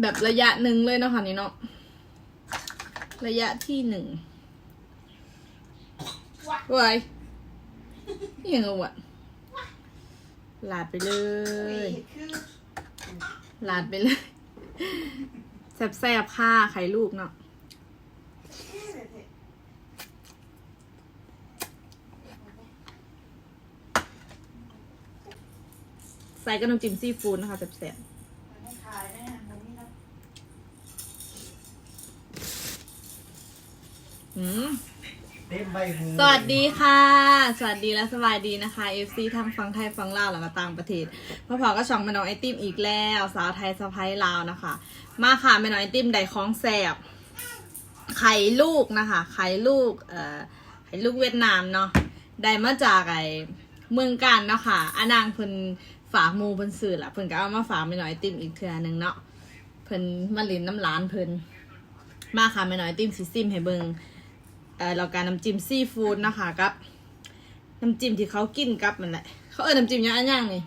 แบบระยะหนึ่งเลยเนาะค่ะนี่เนาะระยะที่หนึ่งวายยังไงวะลาดไปเลยคือลาดไปเลยแซ่บๆค่ะไข่ลูกเนาะใส่กับน้ำจิ้มซีฟู้ดนะคะแซ่บไๆอืมเต็มใบหูสวัสดีค่ะ สวัสดีและสบายดีนะคะ FC ทั้งฟังไทยฟังลาวแล้วก็ต่างประเทศพ่อพอก็ช่องแม่น้องไอติมอีกแล้ว สาวไทยสะพ้ายลาวนะคะ มาค่ะแม่น้องไอติมได้ของแสบไข่ลูกนะคะ ไข่ลูกเอ่อไข่ลูกเวียดนามเนาะได้มาจากไอเมืองการเนาะค่ะอานางเพิ่นฝากหมูเพิ่นซื้อละเพิ่นก็เอามาฝากแม่น้องไอติมอีกเทื่อหนึงเนาะเพิ่นมาลินน้ำร้านเพิ่นมาค่ะแม่น้องไอติมสิซิมให้เบิง เอ่อเราการน้ำจิ้มซีฟู้ดนะคะกับน้ำจิ้มที่เขากินกับมันแหละเขาเออน้ำจิ้มยังอันย่างนี่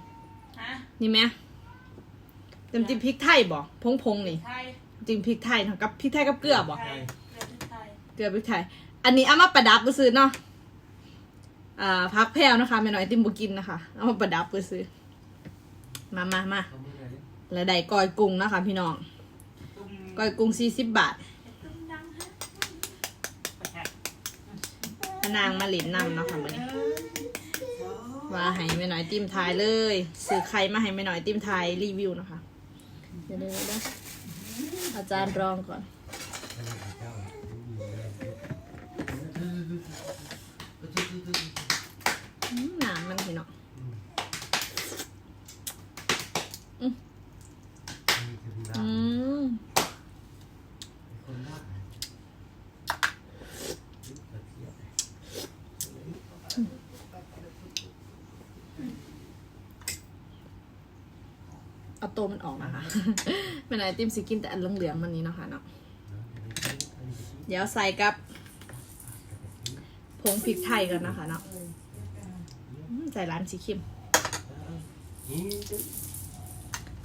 ฮะนี่ไหมน้ำจิ้มพริกไทยบ่พงพงๆนี่ไทยน้ำจิ้มพริกไทยเนาะกับพริกไทยกับเกลือบ่ไทยเกลือที่ไทยเกลือพริกไทย อันนี้เอามาประดับก็ซื้อเนาะอ่าพักแพรวนะคะไม่น้อยไอติมบุกินนะคะเอามาประดับก็ซื้อมามามาเอามือหน่อยดิแล้วได้กอยกุ้งนะคะ พี่น้องตุ้มกอยกุ้งสี่สิบบาท ตุ้มดังฮะ พ นางมาหลินนำเนาะค่ะมื้อนี้ว่าให้แม่น้อยติมทายเลยซื้อใครมาให้แม่น้อยติมทายรีวิวนะคะเดี๋ยวเดี๋ยวเดี๋ยวอาจารย์รองก่อน อืมหนามมันพี่เนาะอืมเอา ตัวมันออกนะคะแม่น้อยติมสิกินแต่อันเหลืองๆมันนี้เนาะคะเนาะเดี๋ยวใส่กับผงพริกไทยกันนะคะเนาะอืมใส่ร้านสีเข็ม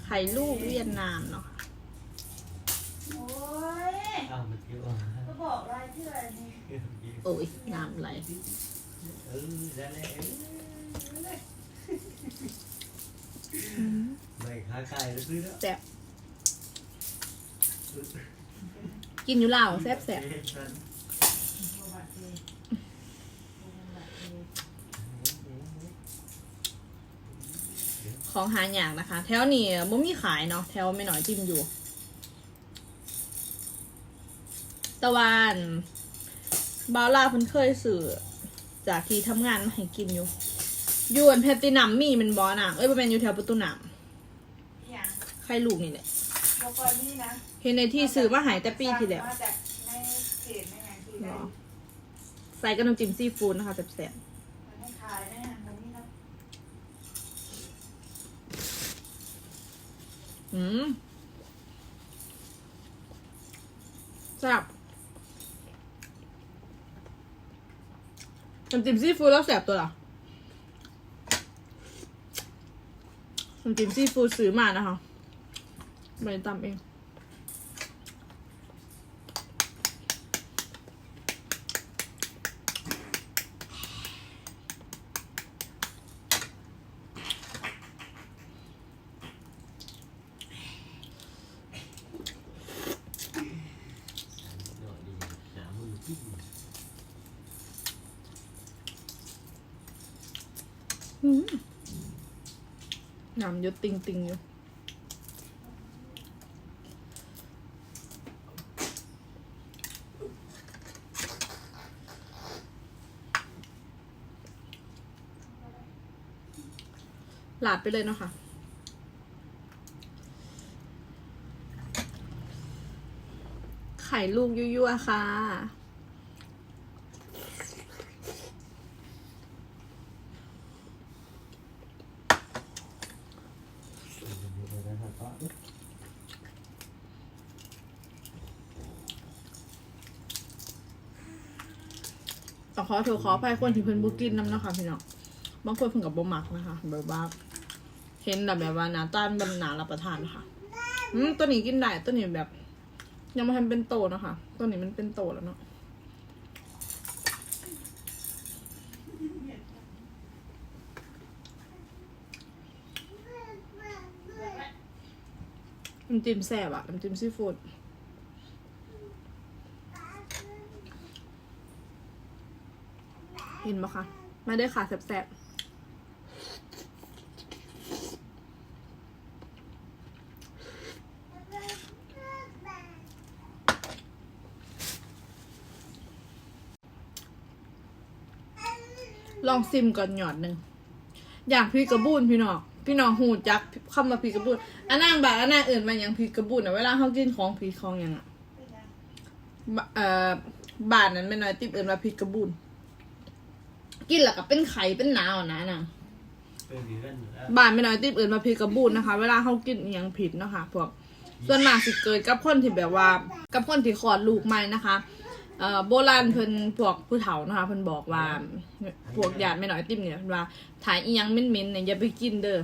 ไข่ลูกเวียดนามเนาะค่ะโอ้ยเอามาเที่ยวก็บอกรายชื่ออะไรนี่โอ้ยน้ำไหลเออ ได้แล้วไม่ขาไก่แล้วซื้อแล้วแซ่บกินอยู่เหล่าแซ่บแซ่บของหาอย่างนะคะ แถวนี้บ่มีขายเนาะแถวไม่หน่อยจิ้มอยู่ ตะวันบาวลาเพิ่นเคยสื่อจากที่ทำงานมาให้กินอยู่ ยวนแพตตินัมมีมันบอน่ะเอ้ยบ่แม่นอยู่แถวประตูน้อย่างำไข่ลูกนี่แหละบอกก่อนนี่นะเห็นในที่ซื้อมาใหายแต่ปีที่แล้วมาจากในเพจในงานที่เนได้อะใส่กับน้ำจิ้มซีฟู้ดนะคะแซ่บไม่ขายแน่ผมนี่นะๆอืมแซ่บน้ำจิ้มซีฟู้ดแล้วแซ่บตัวเหรอ น้ำจิ้มซีฟู้ดซื้อมานะคะไม่ได้ตำเองอืม น้ำยดติงติงๆอยู่หลาดไปเลยเนาะค่ะไข่ลูกยั่วๆค่ะ ต้องขอโทษขออภัยคนที่เพิ่นบุกินน้ำนะคะพี่น้องบางคนเพิ่นกับบ่มักนะคะแบบว่าเห็นแบบแบบว่าหนาต้านมันหนารับประทานค่ะอืมตัวนี้กินได้ตัวนี้แบบ ยังไม่ทันเป็นโตนะคะตัวนี้มันเป็นโตแล้วเนาะน้ำจิ้มแซ่บอะน้ำจิ้มซีฟู้ด เห็นปะคะมาได้อค่ะแซ่บลองซิมก่อนหยอดหนึ่งอยากพริกกระบุนพี่น้องพี่น้องหูจักคำว่าพริกกระบุนอันนั่งแบบอันนั่งอื่นมันยังพริกกระบุนอะเวลาเขากินของพริกของหยังอะเป็นยังบอ่อบานนั้นไม่น้อยติบเอินว่าพริกกระบุน กินแล้วก็เป็นไข่เป็นหนาวอะนะน่ะเป็นดีกันแล้วบ้านไม่น้อยติบเอินมาพริกกระบุนนะคะ เวลาเขากินอหยังผิดเนาะคะพวกส่วนมากสิเกิดกับคนที่แบบว่า กับคนที่คลอดลูกใหม่นะคะเอ่อโบราณเพิ่นพวกผู้เฒ่านะคะเพิ่นบอกว่าพวกญาติไม่น้อยติมเนี่ยเพิ่นว่าถ่ายอีหยังเหม็นๆเนี่ยอย่าไปกินเด้อ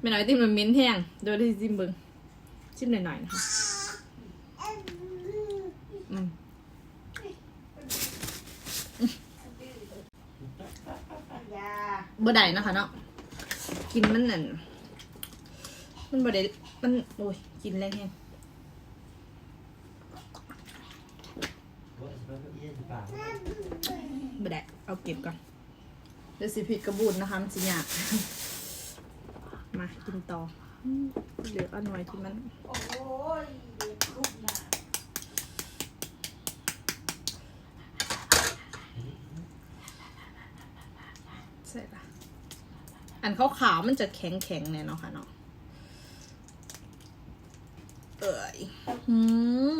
ไม่น้อยติมมันเหม็นแห้งโดยที่ซิมเบิ่งชิมหน่อยๆนะคะอืม ยา บ่ได้นะคะเนาะกินมันนั่นมันบ่ได้มันโอ้ยกินแรงแห้งว่าจะเป็นเอี้ยนปากบ่ได้เอาเก็บก่อนเดี๋ยวสิผิดกระบุนนะคะมันสิยากมากินต่อเหลืออันหน่อยที่มันโอ้ยเด็กลูกหนาใช่ละ อันขาวๆมันจะแข็งแข็งๆเนี่ยเนาะค่ะเนาะเอ้ยอืม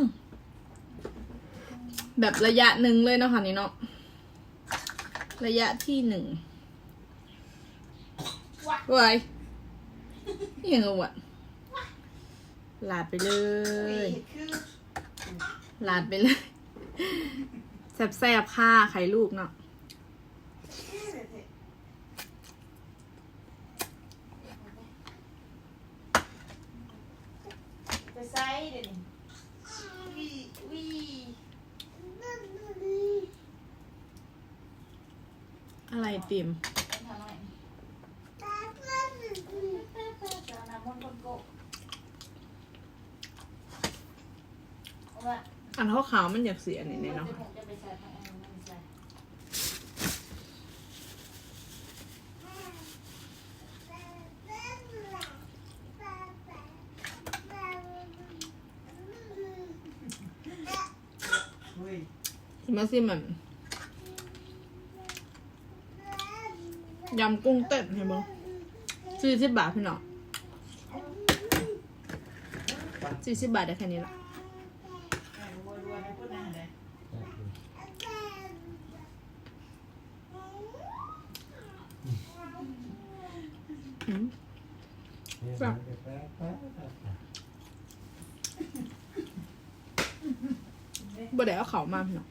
แบบระยะหนึ่งเลยเนาะค่ะนี่เนาะระยะที่หนึ่งเว้ยนี่ยังไงวะลาดไปเลยคือลาดไปเลยแซ่บๆค่ะไข่ลูกเนาะ ไปไซเดี๋ยวนี้วีวี อะไรติมทำไมจะน้ำมันคนโกะเอาว่าอันขาวๆมันอยากเสียนี่เนี่ยเนาะผมจะไปใส่ทางอันนั้นใส่เฮ้ยมาซิมัน ยำกุ้งเต้นเห็นบ่สี่สิบบาทพี่น้องสี่สิบบาทได้แค่นี้ละแห้พูดนะบบ่ได้เอาเขามาพี่น้อง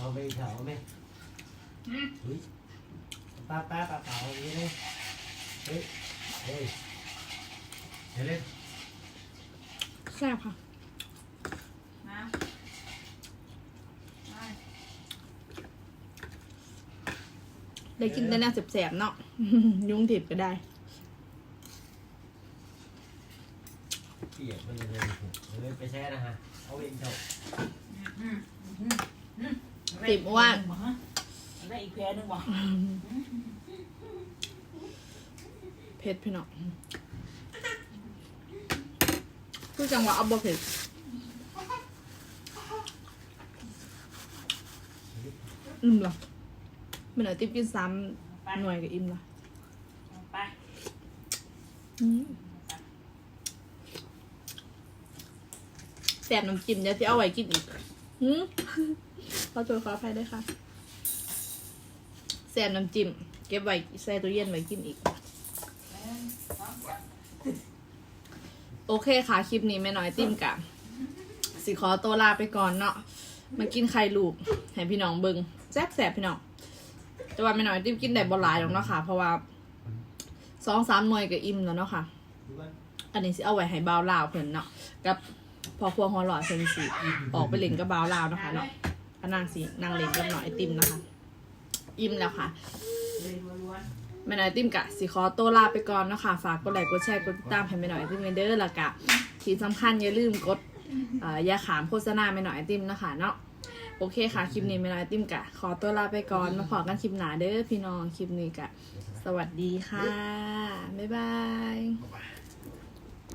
เอาไปเถาไหมเฮ้ยป้าป้าป้าเผาอย่างนี้เลยเฮ้ยเฮ้ยเดี๋ยวเล่นแซ่บค่ะมามาได้กินแต่แน่าแสบๆเนาะ ยุงถิบก็ได้ เปียกมันเลยเลยไปแช่นะฮะเอาเองเถอะ ติบว่าได้อีกแพรหนึ่งบ่เผ็ดพี่น้องคือจังหวะเอาบ่เผ็ดอิ่มเหรอมันเอาติ๊บกินซ้ำหน่วยกับอิ่มละไปอืมแสบน้ำจิ้มเดี๋ยวจะเอาไว้กินอีกหืม ขอโทษขออภัยด้วยค่ะแสบน้ำจิ้มเก็บไว้ใส่ตู้เย็นไว้กินอีก โอเคค่ะ คลิปนี้แม่น้อยติ้มกับสิขอตัวลาไปก่อนเนาะมากินไข่ลูกให้พี่น้องเบิงแซ่บแสบพี่น้องแต่ว่าแม่น้อยติ้มกินได้บ่หลายหรอกเนาะค่ะ เพราะว่าสองสามหน่วยก็อิ่มแล้วเนาะค่ะ อันนี้สิเอาไว้ให้บ่าวลาวเพิ่นเนาะกับพอครัวหัวหลอดเพิ่นสิออกไปเล่นกับบ่าวลาวเนาะคะเนาะ ก็นางสินางเล่นกับหน่อยไอติมนะคะ อิ่มแล้วค่ะเลยล้วนแม่หน้อยติมกะสิขอตัวลาไปก่อนเนาะค่ะ ฝากกดไลค์กดแชร์กดติดตามให้แม่หน้อยติมเด้อและกะที่สำคัญอย่าลืมกดยาขามโฆษณาแม่หน้อยไอติมเนาะคะเนาะโอเคค่ะ คลิปนี้แม่หน้อยติมกะขอตัวลาไปก่อนมาพอกันคลิปหน้าเด้อพี่น้องคลิปนี้กะสวัสดีค่ะ บ๊ายบาย